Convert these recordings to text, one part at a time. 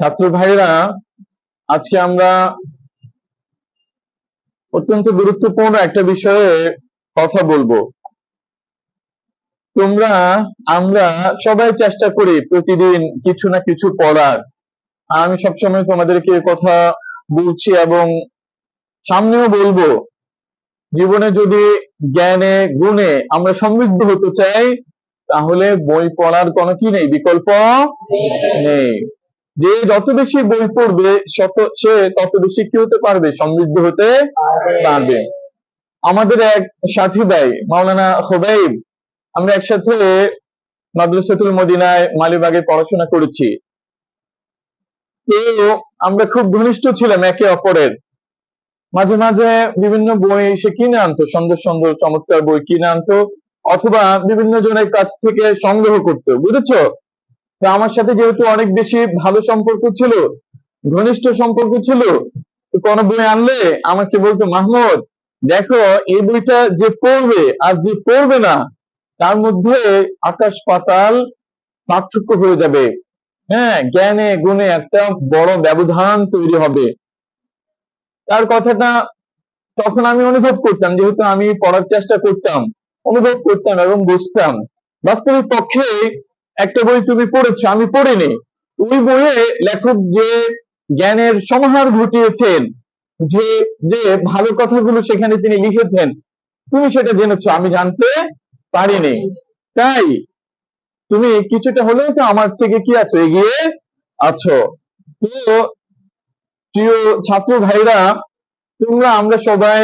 ছাত্র ভাইরা আজকে আমরা অত্যন্ত গুরুত্বপূর্ণ একটা বিষয়ে কথা বলব। তোমরা আমরা সবাই চেষ্টা করি প্রতিদিন কিছু না কিছু পড়ার। আমি সবসময় তোমাদেরকে কথা বলছি এবং সামনেও বলব জীবনে যদি জ্ঞানে গুণে আমরা সমৃদ্ধ হতে চাই তাহলে বই পড়ার কোনো কি নেই? বিকল্প নেই। যে যত বেশি বই পড়বে শত সে তত বেশি কি হতে পারবে? সমৃদ্ধ হতে পারবে। আমাদের এক সাথী ভাই মাওলানা খোবাইব আমরা একসাথে মাদ্রাসাতুল মদিনায় মালিবাগে পড়াশোনা করেছি। তো আমরা খুব ঘনিষ্ঠ ছিলাম একে অপরের। মাঝে মাঝে বিভিন্ন বই সে কিনে আনতো সুন্দর সুন্দর চমৎকার বই কিনে আনতো অথবা বিভিন্ন জনের কাছ থেকে সংগ্রহ করতো বুঝেছ? তো আমার সাথে যেহেতু অনেক বেশি ভালো সম্পর্ক ছিল, ঘনিষ্ঠ সম্পর্ক ছিল, তো কোনো বই আনলে আমাকে বলতো, মাহমুদ, দেখো এই বইটা যে পড়বে আর যে পড়বে না, তার মধ্যে আকাশ পাতাল পার্থক্য হয়ে যাবে। হ্যাঁ জ্ঞানে গুণে একটা বড় ব্যবধান তৈরি হবে। তার কথাটা তখন আমি অনুভব করতাম, যেহেতু আমি পড়ার চেষ্টা করতাম, অনুভব করতাম এবং বুঝতাম। বাস্তবিক পক্ষে একটা বই তুমি পড়েছো, আমি পড়িনি। ওই বইয়ে লেখক যে জ্ঞানের সমাহার ঘটিয়েছেন, যে যে ভালো কথাগুলো সেখানে তিনি লিখেছেন, তুমি সেটা জেনেছো, আমি জানতে পারিনি। তাই তুমি কিছুটা হলেও তো আমার থেকে কি আছো, এগিয়ে আছো। তো প্রিয় ছাত্র ভাইরা, তোমরা, আমরা সবাই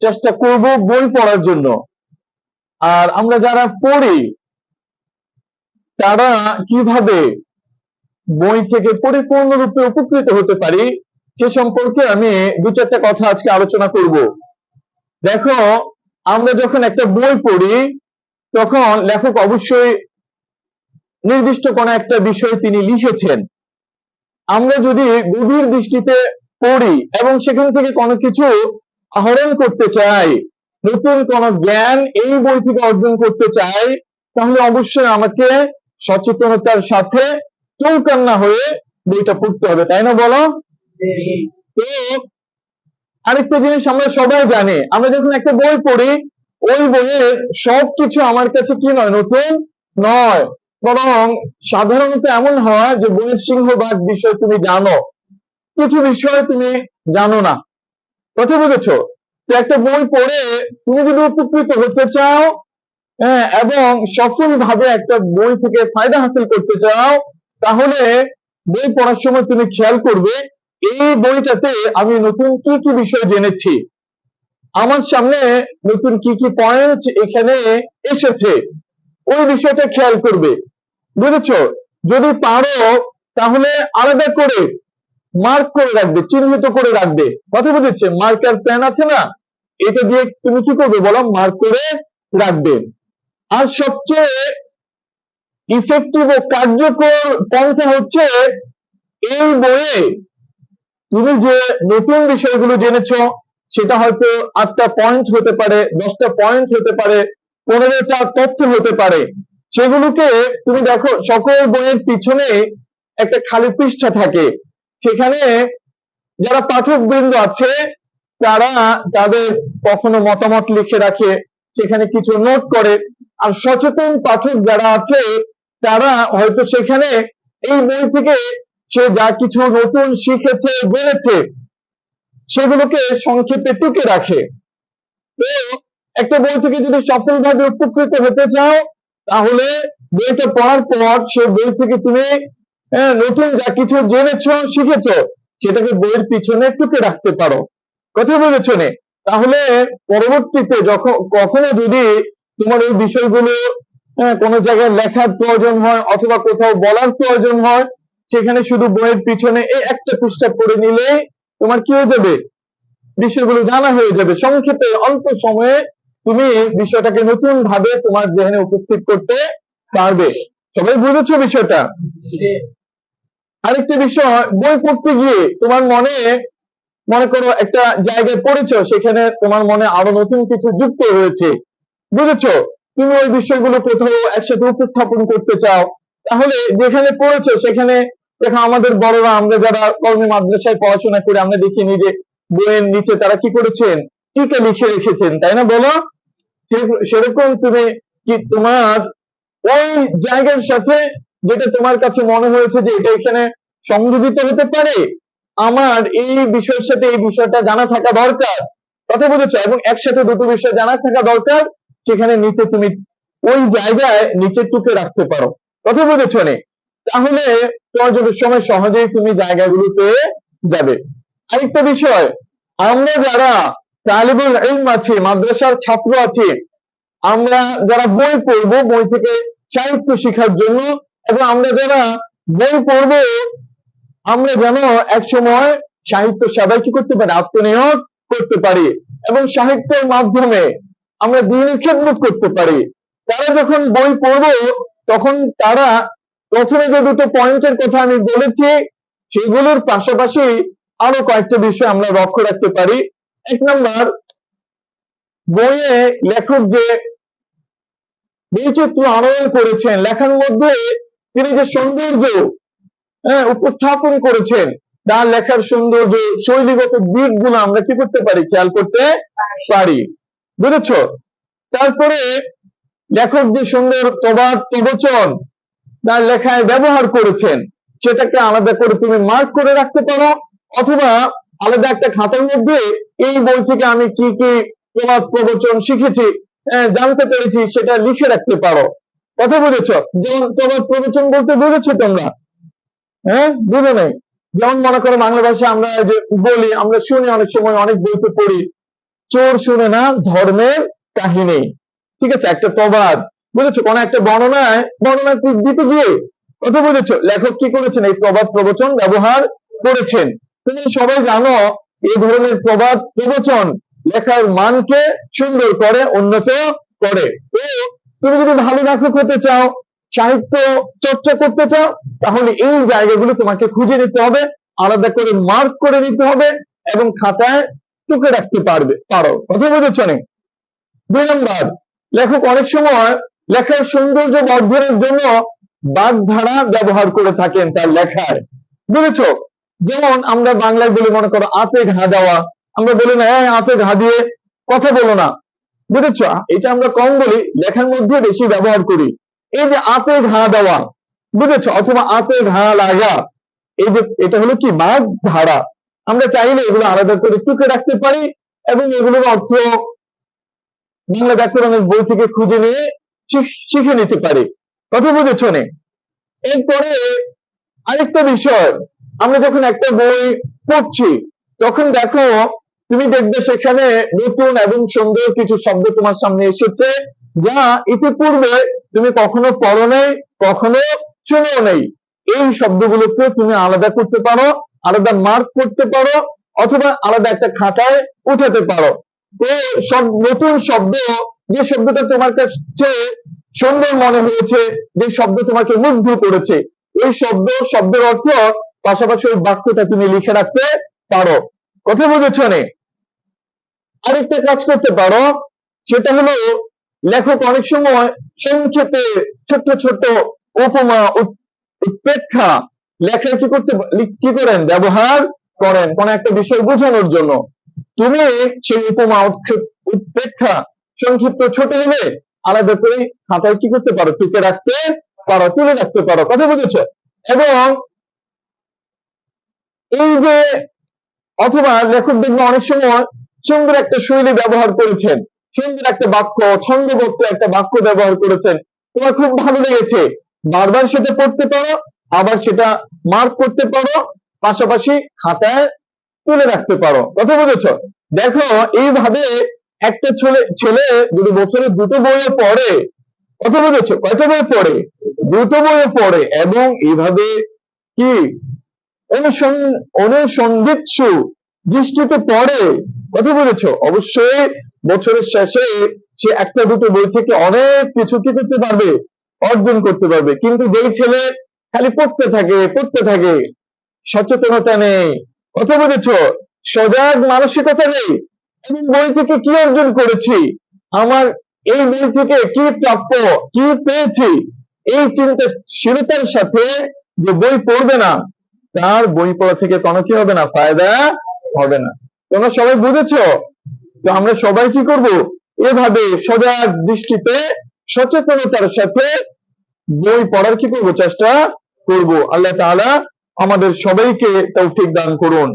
চেষ্টা করব বই পড়ার জন্য। আর আমরা যারা পড়ি তারা কীভাবে বই থেকে পরিপূর্ণরূপে উপকৃত হতে পারি সে সম্পর্কে আমি দু চারটা কথা আজকে আলোচনা করব। দেখো, আমরা যখন একটা বই পড়ি, তখন লেখক অবশ্যই নির্দিষ্ট কোনো একটা বিষয় তিনি লিখেছেন। আমরা যদি গভীর দৃষ্টিতে পড়ি এবং সেখান থেকে কোনো কিছু আহরণ করতে চাই, নতুন কোন জ্ঞান এই বই থেকে অর্জন করতে চাই, তাহলে অবশ্যই আমাকে সচেতনতার সাথে চৌকান্না হয়ে বইটা পড়তে হবে তাই না বলো? তো আরেকটা জিনিস আমরা সবাই জানি আমরা যখন একটা বই পড়ি ওই বইয়ের সবকিছু আমার কাছে কি নয় নতুন নয়। বরং সাধারণত এমন হয় যে বইয়ের সিংহভাগ বিষয় তুমি জানো কিছু বিষয় তুমি জানো না। কথা বুঝেছ? তো একটা বই পড়ে তুমি যদি উপকৃত হতে চাও হ্যাঁ এবং সফল ভাবে একটা বই থেকে ফায়দা হাসিল করতে চাও, তাহলে বই পড়ার সময় তুমি খেয়াল করবে, এই বইটাতে আমি নতুন কি কি বিষয় জেনেছি। আমার সামনে নতুন কি কি পয়েন্ট এখানে এসেছে, ওই বিষয়টা খেয়াল করবে। বুঝেছ? যদি পারো, তাহলে আলাদা করে মার্ক করে রাখবে, চিহ্নিত করে রাখবে। কথা বুঝেছে? মার্কার পেন আছে না? এটা দিয়ে তুমি কি করবে বলো? মার্ক করে রাখবে। আর সবচেয়ে ইফেক্টিভ ও কার্যকর পন্থা হচ্ছে এই বইয়ে তুমি যে নতুন বিষয়গুলো জেনেছো, সেটা হয়তো আটটা পয়েন্ট হতে পারে, দশটা পয়েন্ট হতে পারে, পনেরোটা তথ্য হতে পারে। সেগুলোকে তুমি দেখো, সকল বইয়ের পিছনে একটা খালি পৃষ্ঠা থাকে। সেখানে যারা পাঠক বৃন্দ আছে, তারা তাদের কখনো মতামত লিখে রাখে, সেখানে কিছু নোট করে। আর সচেতন পাঠক যারা আছে, তারা হয়তো সেখানে এই বই থেকে সে যা কিছু নতুন শিখেছে জেনেছে সেগুলোকে সংক্ষেপে টুকে রাখে। তো একটা বই থেকে যদি সফলভাবে উপকৃত হতে চাও, তাহলে বইটা পড়ার পর সে বই থেকে তুমি নতুন যা কিছু জেনেছো, শিখেছ, সেটাকে বইয়ের পিছনে টুকে রাখতে পারো। কথা বলেছ তাহলে পরবর্তীতে যখন কখনো যদি তোমার ওই বিষয়গুলো কোনো জায়গায় লেখার প্রয়োজন হয় অথবা কোথাও বলার প্রয়োজন হয় সেখানে শুধু বইয়ের পিছনে এই একটা পৃষ্ঠা পড়ে নিলে তোমার কি হয়ে যাবে? বিষয়গুলো জানা হয়ে যাবে। সংক্ষেপে অল্প সময়ে তুমি বিষয়টাকে নতুন ভাবে তোমার জেহেনে উপস্থিত করতে পারবে। সবাই বুঝেছ বিষয়টা? আরেকটা বিষয় বই পড়তে গিয়ে তোমার মনে মনে করো একটা জায়গায় পড়েছো সেখানে তোমার মনে আরও নতুন কিছু যুক্ত হয়েছে। বুঝেছ? তুমি ওই বিষয়গুলো কোথাও একসাথে উপস্থাপন করতে চাও। তাহলে যেখানে পড়েছো সেখানে দেখো আমাদের বড়রা, আমরা যারা কর্মী মাদ্রাসায় পড়াশোনা করে, আমরা দেখিনি যে বইয়ের নিচে তারা কি করেছেন? টিকা লিখে রেখেছেন, তাই না বলো? সেরকম তুমি কি তোমার ওই জায়গার সাথে যেটা তোমার কাছে মনে হয়েছে যে এটা এখানে সংযোজিত হতে পারে? আমার এই বিষয়ের সাথে এই বিষয়টা জানা থাকা দরকার। কথা বুঝেছ এবং একসাথে দুটো বিষয় জানা থাকা দরকার। সেখানে নিচে তুমি ওই জায়গায় নিচে টুকে রাখতে পারো। কথা বুঝেছ নে? তাহলে জন্য সময় সহজেই তুমি জায়গাগুলো পেয়ে যাবে। আরেকটা বিষয়, আমরা যারা তালিবুল ইলম আছে, মাদ্রাসার ছাত্র আছে, আমরা যারা বই পড়ব, বই থেকে সাহিত্য শেখার জন্য, এবং আমরা যারা বই পড়ব, আমরা যেন এক সময় সাহিত্য সবাই কি করতে পারি, আত্মনিয়োগ করতে পারি, এবং সাহিত্যের মাধ্যমে আমরা দিনের খেদমত করতে পারি। তারা যখন বই পড়ব তখন তারা প্রথমে যে দুটো পয়েন্টের কথা আমি বলেছি সেগুলোর পাশাপাশি আরও কয়েকটা বিষয় আমরা লক্ষ্য রাখতে পারি। এক নম্বর বইয়ে লেখক যে বৈচিত্র্য আনয়ন করেছেন লেখার মধ্যে তিনি যে সৌন্দর্য হ্যাঁ, উপস্থাপন করেছেন তার লেখার সৌন্দর্য শৈলীগত দিকগুলো আমরা কি করতে পারি? খেয়াল করতে পারি। বুঝেছ? তারপরে লেখক যে সুন্দর প্রবাদ প্রবচন তার লেখায় ব্যবহার করেছেন সেটাকে আলাদা করে তুমি মার্ক করে রাখতে পারো অথবা আলাদা একটা খাতার মধ্যে এই বই থেকে আমি কি কি প্রবাদ প্রবচন শিখেছি আহ, জানতে পেরেছি সেটা লিখে রাখতে পারো। কথা বুঝেছ? যেমন প্রবাদ প্রবচন বলতে বুঝেছ তোমরা? হ্যাঁ বুঝো নাই? যেমন মনে করো বাংলা ভাষায় আমরা যে বলি আমরা শুনি অনেক সময় অনেক বইতে পড়ি চোর শুনে না ধর্মের কাহিনী। ঠিক আছে? একটা প্রবাদ। বুঝেছ? কোন একটা বর্ণনায় বর্ণনা দিতে গিয়ে কথা বুঝেছ? লেখক কি করেছেন? এই প্রবাদ প্রবচন ব্যবহার করেছেন। তুমি সবাই জানো এই ধরনের প্রবাদ প্রবচন লেখার মানকে সুন্দর করে, উন্নত করে? তুমি যদি ভালো লেখক হতে চাও, সাহিত্য চর্চা করতে চাও, তাহলে এই জায়গাগুলো তোমাকে খুঁজে নিতে হবে, আলাদা করে মার্ক করে নিতে হবে, এবং খাতায় টুকে রাখতে পারবে পারো। কথা বুঝেছ নে? দুই নম্বর লেখক অনেক সময় লেখার সৌন্দর্য বর্ধনের জন্য বাগধারা ব্যবহার করে থাকেন তার লেখায়। বুঝেছ? যেমন আমরা বাংলায় বলে মনে করো আতে ঘা দেওয়া। আমরা বলি না "এই, আতে ঘা দিয়ে কথা বলো না। বুঝেছ? এটা আমরা কম বলি লেখার মধ্যে বেশি ব্যবহার করি। এই যে আতে ঘা দেওয়া বুঝেছ? অথবা আতে ঘা লাগা এই যে এটা হলো কি? বাঘ ধারা আমরা চাইলে এগুলো আলাদা করে টুকে রাখতে পারি এবং এগুলোর অর্থ বাংলা ব্যাকরণের বই থেকে খুঁজে নিয়ে শিখে নিতে পারি। কথা বুঝেছ এরপরে আরেকটা বিষয়, আমরা যখন একটা বই পড়ছি, তখন দেখো, তুমি দেখবে সেখানে নতুন এবং সুন্দর কিছু শব্দ তোমার সামনে এসেছে যা ইতিপূর্বে তুমি কখনো পড়ো নেই, কখনো শুনো নেই। এই শব্দগুলোকে তুমি আলাদা করতে পারো আলাদা মার্ক করতে পারো অথবা আলাদা একটা খাতায় উঠাতে পারো। তো সব নতুন শব্দ, যে শব্দটা তোমার কাছে সুন্দর মনে হয়েছে, যে শব্দ তোমাকে মুগ্ধ করেছে, এই শব্দ, শব্দের অর্থ পাশাপাশি ওই বাক্যটা তুমি লিখে রাখতে পারো। কথা বুঝেছ নে? আরেকটা কাজ করতে পারো, সেটা হলো লেখক অনেক সময় সংক্ষেপে ছোট্ট ছোট্ট উপমা, উৎ- লেখায় কি করতে, কি করেন? ব্যবহার করেন কোন একটা বিষয় বোঝানোর জন্য। তুমি সেই উপমা উৎপ্রেক্ষা সংক্ষিপ্ত ছোট হলে আলাদা করে খাতায় কি করতে পারো? টুকে রাখতে পারো, তুলে রাখতে পারো। কথা বুঝেছ? এবং এই যে অথবা লেখক দেখবে অনেক সময় সুন্দর একটা শৈলী ব্যবহার করেছেন, সুন্দর একটা বাক্য, ছন্দবদ্ধ একটা বাক্য ব্যবহার করেছেন। তোমার খুব ভালো লেগেছে। বারবার সেটা পড়তে পারো আবার সেটা মার্ক করতে পারো, পাশাপাশি খাতায় তুলে রাখতে পারো। কথা বুঝেছ? দেখো, এইভাবে একটা ছেলে ছেলে যদি বছরে দুটো বইয়ে পড়ে, কথা বুঝেছ? কয়টা বই পড়ে? দুটো বইয়ে পড়ে। এবং এইভাবে কি? অনুসং- অনুসন্ধিৎসু দৃষ্টিতে পড়ে। কথা বলেছ অবশ্যই বছরের শেষে সে একটা দুটো বই থেকে অনেক কিছু কি করতে পারবে? অর্জন করতে পারবে। কিন্তু যেই ছেলে খালি পড়তে থাকে পড়তে থাকে। সচেতনতা নেই। কথা বলেছ? সজাগ মানসিকতা নেই। আমি বই থেকে কি অর্জন করেছি? আমার এই বই থেকে কি প্রাপ্য? কি পেয়েছি? এই চিন্তা চিন্তাশীলতার সাথে যে বই পড়বে না, তার বই পড়া থেকে কোনো কি হবে না, ফায়দা হবে না। তোমরা সবাই বুঝেছ? তো আমরা সবাই কি করব? এভাবে সজাগ দৃষ্টিতে সচেতনতার সাথে বই পড়ার কি করব? চেষ্টা করব। আল্লাহ তালা আমাদের সবাইকে তৌফিক দান করুন।